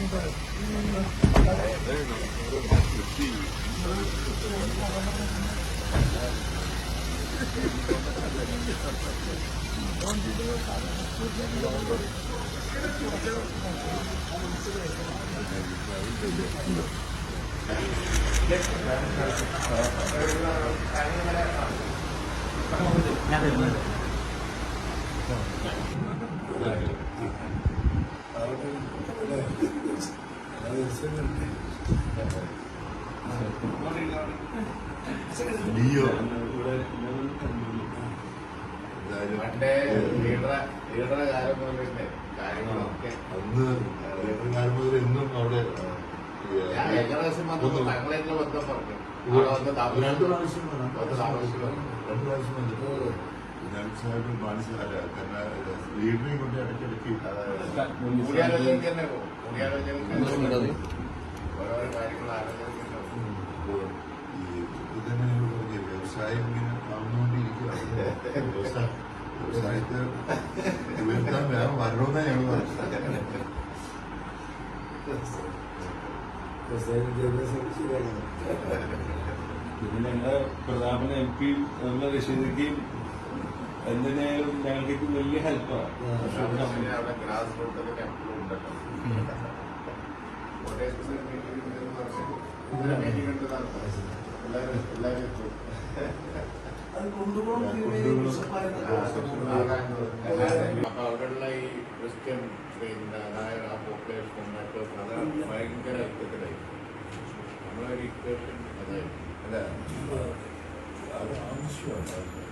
嗯。哎，对。ലിയോ പണ്ടേ ലീഡറെ ലീഡറെ കാലം മുതലുണ്ട് കാര്യങ്ങളൊക്കെ. അന്ന് കാലം മുതൽ എന്നും അവിടെ. രണ്ട് പ്രാവശ്യം. രണ്ട് പ്രാവശ്യം വന്നിട്ട് സാഹിബ് ലീഡറിനെ കൊണ്ട് ഇടയ്ക്കിടയ്ക്ക് കൂടിയാലോചനയ്ക്ക് തന്നെ പോകും കൂടിയാലോചനയ്ക്ക് ഓരോരോ കാര്യങ്ങൾ ആലോചനയ്ക്കുണ്ടാവും ഈ ഇത് തന്നെ ഞങ്ങൾ പറഞ്ഞില്ലേ വ്യവസായം ഇങ്ങനെ ആവുന്നോണ്ടിരിക്കുകയാണ് വ്യവസായ- വ്യവസായത്തെ ഉയർത്താൻ വേറെ വരണമെന്നാ ഞങ്ങൾ പറഞ്ഞത് പിന്നെ ഞങ്ങളുടെ പ്രതാപന എം പി നമ്മുടെ റഷീദിക്കും എന്തിനായാലും ഞങ്ങൾക്ക് ഇത് വലിയ ഹെൽപ്പാണ് ഗ്രാസ് ഉണ്ടല്ലോ. എല്ലാവരും എല്ലാവരും എത്തും. അപ്പൊ അവിടെയുള്ള ഈ ക്രിസ്ത്യൻ പിന്നെ നായർ ആ പോപ്പുലേഷൻ മറ്റൊക്കെ അത് ഭയങ്കര ഐക്യത്തിലായി. നമ്മളൊരു ഇക്വേഷൻ അതായിരുന്നു അല്ല. അത് ആവശ്യമാണ്.